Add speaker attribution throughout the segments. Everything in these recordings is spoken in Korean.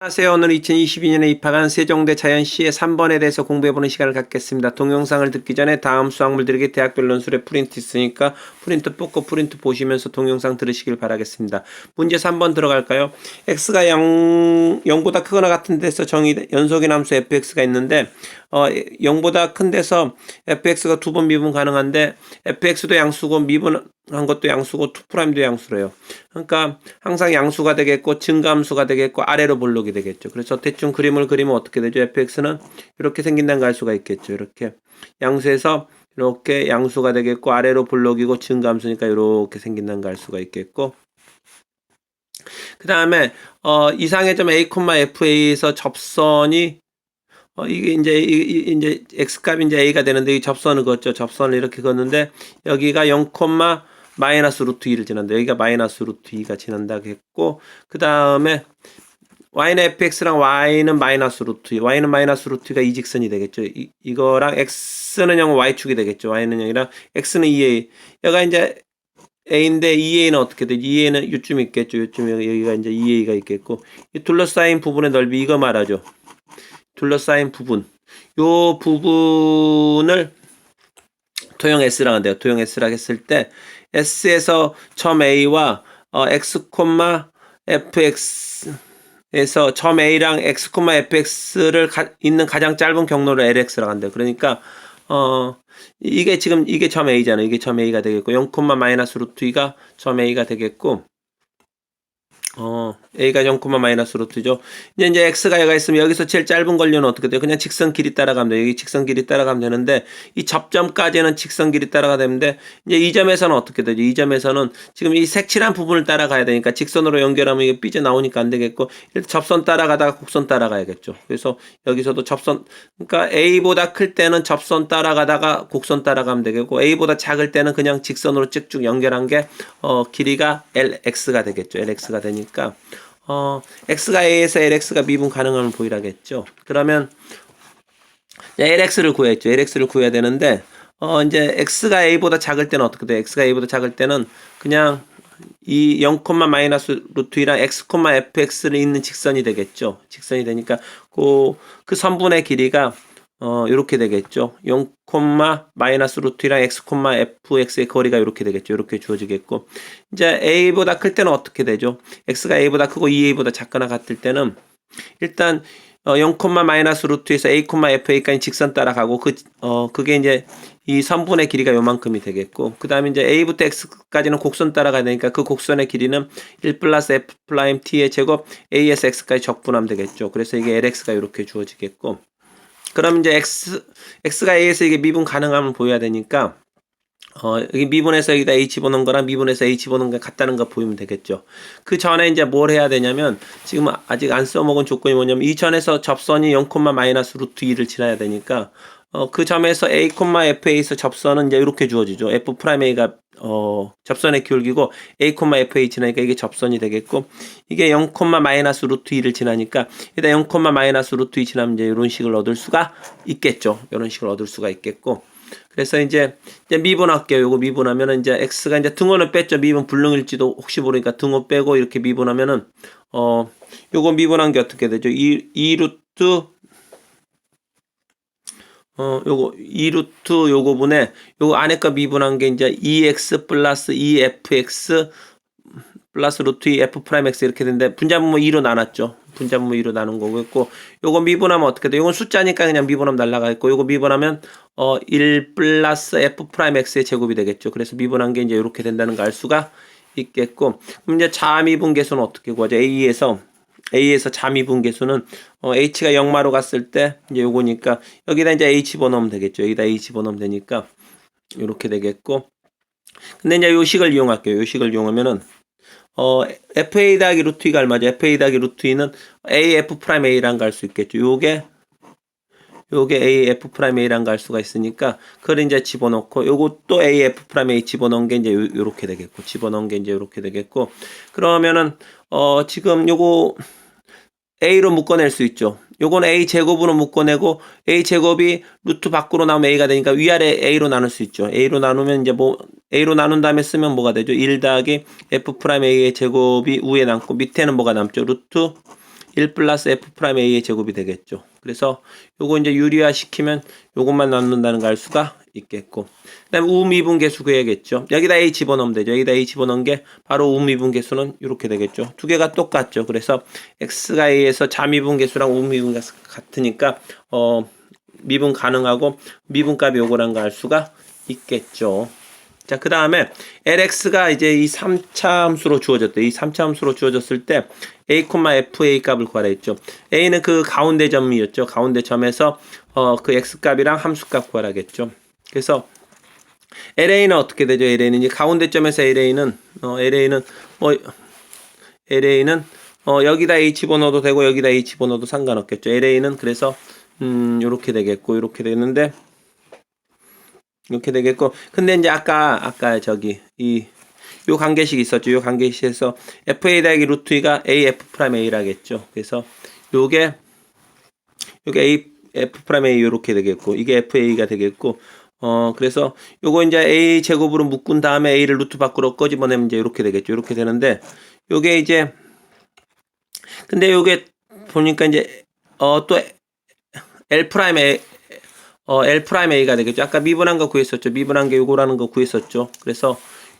Speaker 1: 안녕하세요. 오늘 2022년에 입학한 세종대 자연시의 3번에 대해서 공부해보는 시간을 갖겠습니다. 동영상을 듣기 전에 다음 수학물들에게 대학별 논술에 프린트 있으니까 프린트 뽑고 프린트 보시면서 동영상 들으시길 바라겠습니다. 문제 3번 들어갈까요? x가 0, 0보다 크거나 같은 데서 정의 연속의 함수 fx가 있는데 어, 0보다 큰 데서 fx가 두 번 미분 가능한데 fx도 양수고 미분한 것도 양수고 2'도 양수래요. 그러니까 항상 양수가 되겠고 증가함수가 되겠고 아래로 볼록이 되겠죠. 그래서 대충 그림을 그리면 어떻게 되죠? fx는 이렇게 생긴다는 걸 알 수가 있겠죠. 이렇게 양수에서 이렇게 양수가 되겠고 아래로 볼록이고 증가함수니까 이렇게 생긴다는 걸 알 수가 있겠고 그 다음에 어, 이상의 점 a, fa에서 접선이 어, 이게 이제, 이, 이- 이제, x값이 이제 a가 되는데, 이 접선을 걷죠. 접선을 이렇게 걷는데, 여기가 0, 마이너스 루트 2를 지난다. 여기가 마이너스 루트 2가 지난다고 했고, 그 다음에, y는 fx랑 y는 마이너스 루트 2, y는 마이너스 루트 2가 이 직선이 되겠죠. 이, 이거랑 x는 0, y축이 되겠죠. y는 0이랑 x는 2a. 여기가 이제 a인데 2a는 어떻게 되지? 2a는 요쯤 있겠죠. 요쯤 여기가 이제 2a가 있겠고, 이 둘러싸인 부분의 넓이 이거 말하죠. 둘러싸인 부분. 요 부분을 도형 S라고 한대요. 도형 S라고 했을 때 S에서 점 A와 어, x, fx에서 점 A랑 x, fx를 가, 있는 가장 짧은 경로를 LX라고 한대요. 그러니까 어 이게 지금 이게 점 A잖아요. 이게 점 A가 되겠고 0, 마이너스 루트 2가 점 A가 되겠고 어, a가 0, 마이너스 루트죠. 이제 이제 x가 여가 있으면 여기서 제일 짧은 거리는 어떻게 돼요? 그냥 직선 길이 따라가면 돼요. 여기 직선 길이 따라가면 되는데 이 접점까지는 직선 길이 따라가야 되는데 이제 이 점에서는 어떻게 되죠? 이 점에서는 지금 이 색칠한 부분을 따라가야 되니까 직선으로 연결하면 이게 삐져 나오니까 안 되겠고 접선 따라가다가 곡선 따라가야겠죠. 그래서 여기서도 접선 그러니까 a보다 클 때는 접선 따라가다가 곡선 따라가면 되겠고 a보다 작을 때는 그냥 직선으로 쭉쭉 연결한 게 어, 길이가 lx가 되겠죠. lx가 되니까 어, x가 a에서 lx가 미분 가능함을 보이라겠죠. 그러면 lx를 구했죠. lx를 구해야 되는데 어, 이제 x가 a보다 작을 때는 어떻게 돼? x가 a보다 작을 때는 그냥 이 0, 마이너스 루트 2랑 x, fx를 있는 직선이 되겠죠. 직선이 되니까 그, 그 선분의 길이가 어, 요렇게 되겠죠. 0, 마이너스 루트 2랑 x, fx의 거리가 이렇게 되겠죠. 이렇게 주어지겠고. 이제 a보다 클 때는 어떻게 되죠? x가 a보다 크고 2a보다 작거나 같을 때는 일단 어, 0, 마이너스 루트에서 a, fa까지 직선 따라가고 그, 어, 그게 이제 이 선분의 길이가 요만큼이 되겠고 그 다음에 이제 a부터 x까지는 곡선 따라가야 되니까 그 곡선의 길이는 1 플러스 f 프라임 t의 제곱 a에서 x까지 적분하면 되겠죠. 그래서 이게 lx가 이렇게 주어지겠고 그럼 이제 x x가 a에서 이게 미분 가능함을 보여야 되니까 어, 여기 미분에서 여기다 h 집어넣은 거랑 미분에서 h 집어넣은 게 같다는 거 보이면 되겠죠. 그 전에 이제 뭘 해야 되냐면 지금 아직 안 써먹은 조건이 뭐냐면 이 전에서 접선이 0, 마이너스 루트 2를 지나야 되니까 어, 그 점에서 a, fa에서 접선은 이제 이렇게 주어지죠. f 프라임 a가 어, 접선의 기울기고 a, fa 지나니까 이게 접선이 되겠고 이게 0, 마이너스 루트 2를 지나니까 일단 0, 마이너스 루트 2 지나면 이제 이런 식을 얻을 수가 있겠죠. 이런 식을 얻을 수가 있겠고 그래서 이제, 이제 미분할게요. 요거 미분하면은 이제 x가 이제 등호는 뺐죠. 미분 불능일지도 혹시 모르니까 등호 빼고 이렇게 미분하면은 어 요거 미분한 게 어떻게 되죠? 2, 2루트 어 요거 2루트 요거분에 요거 안에 거 미분한 게 이제 2x 플러스 2fx 플러스 루트 2 f 프라임 x 이렇게 되는데 분자분모 2로 나눴죠. 분자분모 2로 나눈 거고 요거 미분하면 어떻게 돼? 요건 숫자니까 그냥 미분하면 날라가 있고 요거 미분하면 어 1 플러스 f 프라임 x의 제곱이 되겠죠. 그래서 미분한 게 이제 이렇게 된다는 걸 알 수가 있겠고 그럼 이제 자미분 계수는 어떻게 구하죠? a에서 a에서 자미분 계수는 어, h가 0마로 갔을 때 이제 요거니까 여기다 이제 h 집어넣으면 되겠죠. 여기다 h 집어넣으면 되니까 이렇게 되겠고 근데 이제 요 식을 이용할게요. 요 식을 이용하면은 어, FA 더하기 루트 2가 얼마죠? FA 더하기 루트 2는 AF 프라임 A랑 갈 수 있겠죠. 요게, 요게 AF 프라임 A랑 갈 수가 있으니까, 그걸 이제 집어넣고, 요것도 AF 프라임 A 집어넣은 게 이제 요, 요렇게 되겠고, 집어넣은 게 이제 요렇게 되겠고, 그러면은, 어, 지금 요거 A로 묶어낼 수 있죠. 요건 A 제곱으로 묶어내고 A 제곱이 루트 밖으로 나오면 A가 되니까 위아래 A로 나눌 수 있죠. A로 나누면 이제 뭐 A로 나눈 다음에 쓰면 뭐가 되죠? 1 더하기 F 프라임 A의 제곱이 위에 남고 밑에는 뭐가 남죠? 루트 1 플러스 f 프라임 a의 제곱이 되겠죠. 그래서 요거 이제 유리화 시키면 요것만 남는다는 걸 알 수가 있겠고. 그다음에 우미분계수 구해야겠죠. 여기다 a 집어넣으면 되죠. 여기다 a 집어넣은 게 바로 우미분계수는 이렇게 되겠죠. 두 개가 똑같죠. 그래서 x가 a에서 자미분계수랑 우미분계수 같으니까 어 미분 가능하고 미분값이 요거란 걸 알 수가 있겠죠. 자, 그 다음에 LX가 이제 이 3차 함수로 주어졌대. 이 3차 함수로 주어졌을 때 A, FA 값을 구하라 했죠. A는 그 가운데 점이었죠. 가운데 점에서 어, 그 X 값이랑 함수 값 구하라겠죠. 그래서 LA는 어떻게 되죠? LA는 이제 가운데 점에서 LA는 어, LA는 뭐 LA는 어, 여기다 A 집어넣어도 되고 여기다 A 집어넣어도 상관없겠죠. LA는 그래서 음, 요렇게 되겠고 요렇게 되는데 이렇게 되겠고 근데 이제 아까 아까 저기 이 요 관계식 있었죠. 요 관계식에서 FA 더하기 루트 2가 AF 프라임 A라겠죠. 그래서 요게 요게 A F 프라임 A 요렇게 되겠고 이게 FA가 되겠고 어 그래서 요거 이제 A 제곱으로 묶은 다음에 A를 루트 밖으로 꺼집어내면 이제 요렇게 되겠죠. 요렇게 되는데 요게 이제 근데 요게 보니까 이제 어 또 L 프라임 A 어, L 프라임 A가 되겠죠. 아까 미분한 거 구했었죠. 미분한 게 요거라는 거 구했었죠. 그래서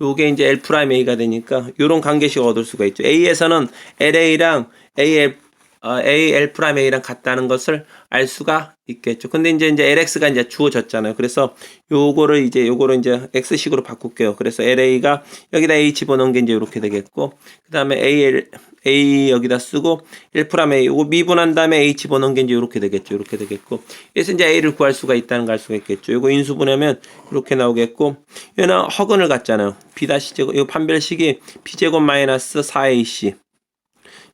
Speaker 1: 요게 이제 L 프라임 A가 되니까 요런 관계식 얻을 수가 있죠. A에서는 LA랑 AL 어, A L 프라임 A랑 같다는 것을 알 수가 있겠죠. 근데 이제 이제 LX가 이제 주어졌잖아요. 그래서 요거를 이제 요거를 이제 X식으로 바꿀게요. 그래서 LA가 여기다 A 집어넣은 게 이제 이렇게 되겠고, 그 다음에 AL A 여기다 쓰고 1 프라임 A 요거 미분한 다음에 A 집어넣은 게 이제 이렇게 되겠죠. 이렇게 되겠고, 그래서 이제 A를 구할 수가 있다는 걸 알 수가 있겠죠. 요거 인수분해하면 이렇게 나오겠고, 얘는 허근을 갖잖아요. B 다시 제곱, 요 판별식이 B 제곱 마이너스 4AC.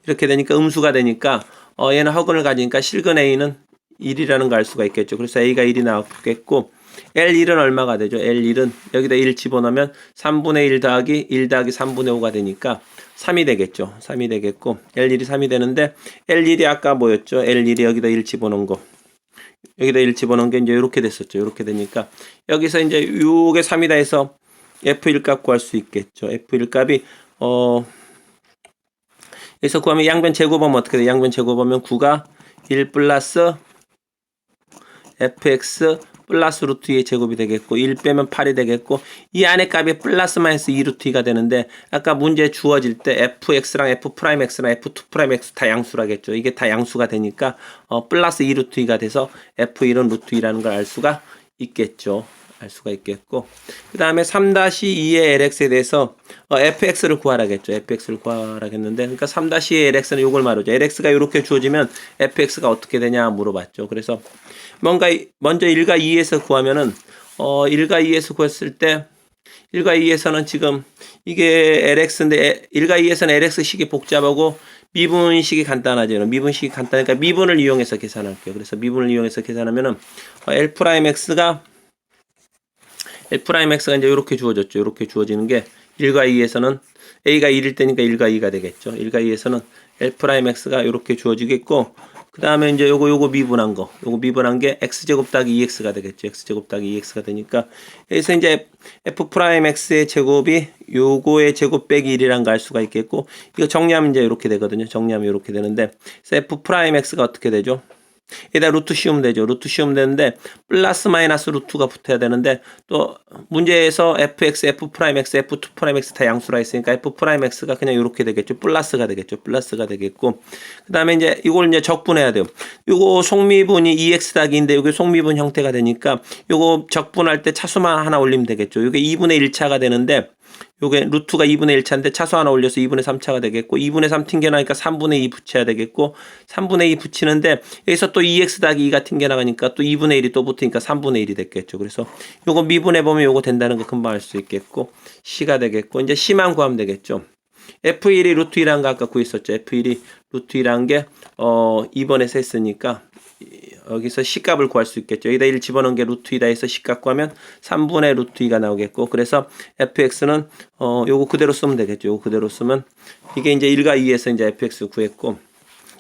Speaker 1: 이렇게 되니까 음수가 되니까 어 얘는 허근을 가지니까 실근 A는 1이라는 걸 알 수가 있겠죠. 그래서 A가 1이 나오겠고 L1은 얼마가 되죠? L1은 여기다 1 집어넣으면 3분의 1 더하기 1 더하기 3분의 5가 되니까 3이 되겠죠. 3이 되겠고 L1이 3이 되는데 L1이 아까 뭐였죠? L1이 여기다 1 집어넣은 거. 여기다 1 집어넣은 게 이제 이렇게 됐었죠. 이렇게 되니까 여기서 이제 요게 3이다 해서 F1 값 구할 수 있겠죠. F1 값이 어 여기서 구하면 양변 제곱하면 어떻게 돼? 양변 제곱하면 9가 1 플러스 fx 플러스 루트 2의 제곱이 되겠고 1 빼면 8이 되겠고 이 안에 값이 플러스 마이너스 2 루트 2가 되는데 아까 문제 주어질 때 fx랑 f 프라임 x랑 f2 프라임 x 다 양수라겠죠. 이게 다 양수가 되니까 어, 플러스 2 루트 2가 돼서 f1은 루트 2라는 걸 알 수가 있겠죠. 알 수가 있겠고 그 다음에 3-2의 lx에 대해서 어, fx를 구하라겠죠. fx를 구하라겠는데 그러니까 3-2의 lx는 요걸 말하죠. lx가 이렇게 주어지면 fx가 어떻게 되냐 물어봤죠. 그래서 뭔가 이- 먼저 1과 2에서 구하면은 어 1과 2에서 구했을 때 1과 2에서는 지금 이게 lx인데 1과 2에서는 lx식이 복잡하고 미분식이 간단하죠. 미분식이 간단하니까 미분을 이용해서 계산할게요. 그래서 미분을 이용해서 계산하면은 어, l 프라임 x가 L 프라임 x가 이제 이렇게 주어졌죠. 이렇게 주어지는 게 1과 2에서는 a가 1일 때니까 1과 2가 되겠죠. 1과 2에서는 L 프라임 x가 이렇게 주어지겠고 그 다음에 이제 요거 요거 미분한 거 요거 미분한 게 x 제곱 더하기 2x가 되겠죠. x 제곱 더하기 2x가 되니까 여기서 이제 f 프라임 x의 제곱이 요거의 제곱 빼기 1이란 거알 수가 있겠고 이거 정리하면 이제 이렇게 되거든요. 정리하면 이렇게 되는데 그래서 f 프라임 x가 어떻게 되죠? 여기다 루트 씌우면 되죠. 루트 씌우면 되는데 플러스 마이너스 루트가 붙어야 되는데 또 문제에서 fx, f 프라임 x, f2 프라임 x 다 양수라 했으니까 f 프라임 x가 그냥 이렇게 되겠죠. 플러스가 되겠죠. 플러스가 되겠고 그다음에 이제 이걸 이제 적분해야 돼요. 요거 속미분이 2x 더하기인데 요게 속미분 형태가 되니까 요거 적분할 때 차수만 하나 올리면 되겠죠. 요게 2분의 1차가 되는데 요게 루트가 2분의 1차인데 차수 하나 올려서 2분의 3차가 되겠고 2분의 3 튕겨나니까 3분의 2 붙여야 되겠고 3분의 2 붙이는데 여기서 또 2x 더하기 2가 튕겨나가니까 또 2분의 1이 또 붙으니까 3분의 1이 됐겠죠. 그래서 요거 미분해 보면 요거 된다는 거 금방 알 수 있겠고 c가 되겠고 이제 c만 구하면 되겠죠. F1이 루트 2란 거 아까 구했었죠. F1이 루트 2란 게, 어, 2번에서 했으니까, 이- 여기서 C값을 구할 수 있겠죠. 여기다 1 집어넣은 게 루트 2다 해서 C값 구하면 3분의 루트 2가 나오겠고, 그래서 FX는, 어, 요거 그대로 쓰면 되겠죠. 요거 그대로 쓰면, 이게 이제 1과 2에서 이제 FX 구했고,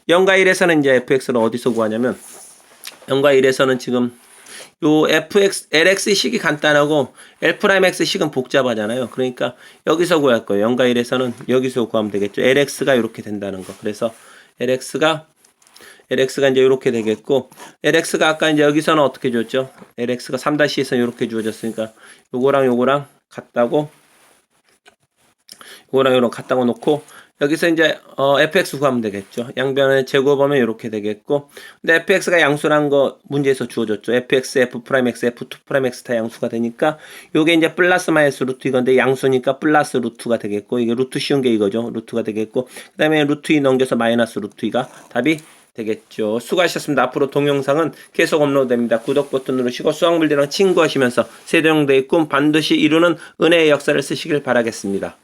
Speaker 1: 0과 1에서는 이제 FX는 어디서 구하냐면, 0과 1에서는 지금 요 fx, lx 식이 간단하고 l 프라임 x 식은 복잡하잖아요. 그러니까 여기서 구할 거예요. 0과 1에서는 여기서 구하면 되겠죠. lx가 이렇게 된다는 거. 그래서 LX가 LX가 이제 이렇게 되겠고 LX가 아까 이제 여기서는 어떻게 줬죠? LX가 3-2에서 이렇게 주어졌으니까 요거랑 요거랑 같다고 요거랑 요거랑 같다고 놓고 여기서 이제 어, fx 구하면 되겠죠. 양변의 제곱 하면 이렇게 되겠고 근데 fx가 양수란 거 문제에서 주어졌죠. fx, f 프라임 x, f 2 프라임 x 다 양수가 되니까 요게 이제 플러스 마이너스 루트 이건데 양수니까 플러스 루트가 되겠고 이게 루트 쉬운 게 이거죠. 루트가 되겠고 그 다음에 루트 2 넘겨서 마이너스 루트 2가 답이 되겠죠. 수고하셨습니다. 앞으로 동영상은 계속 업로드됩니다. 구독 버튼 누르시고 수학물들이랑 친구하시면서 세종대의 꿈 반드시 이루는 은혜의 역사를 쓰시길 바라겠습니다.